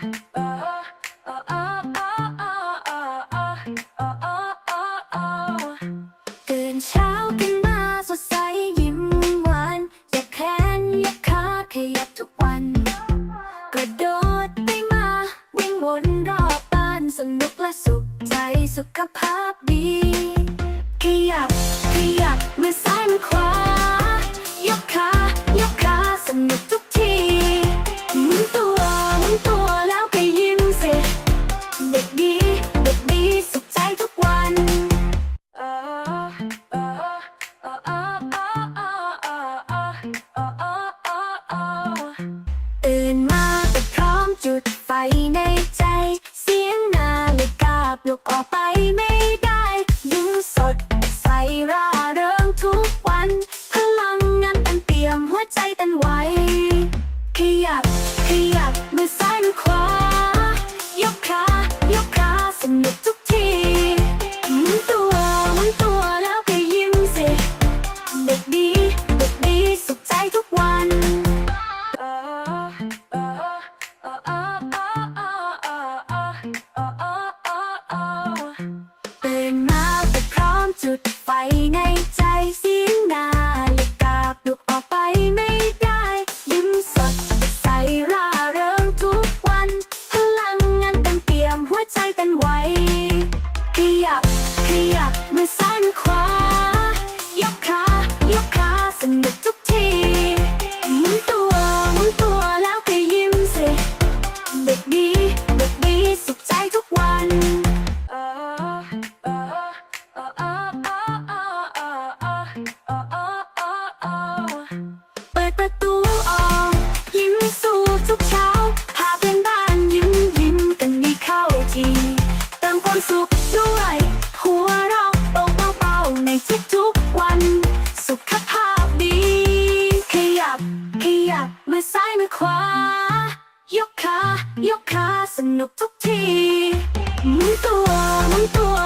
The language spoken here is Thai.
ตื่นเช้าขึ้นมาสดใสยิ้มหวานอย่แขนอย่ขาขยับทุกวัน กระโดดไปมา วิ่งวนรอบบ้านสนุกและสุขใจสุขภาพดี ขยับขยับมือ ขยับ ขยับมือซ้ายมือขวา ค้าสนุกทุกทีมุนตัวมุนตัว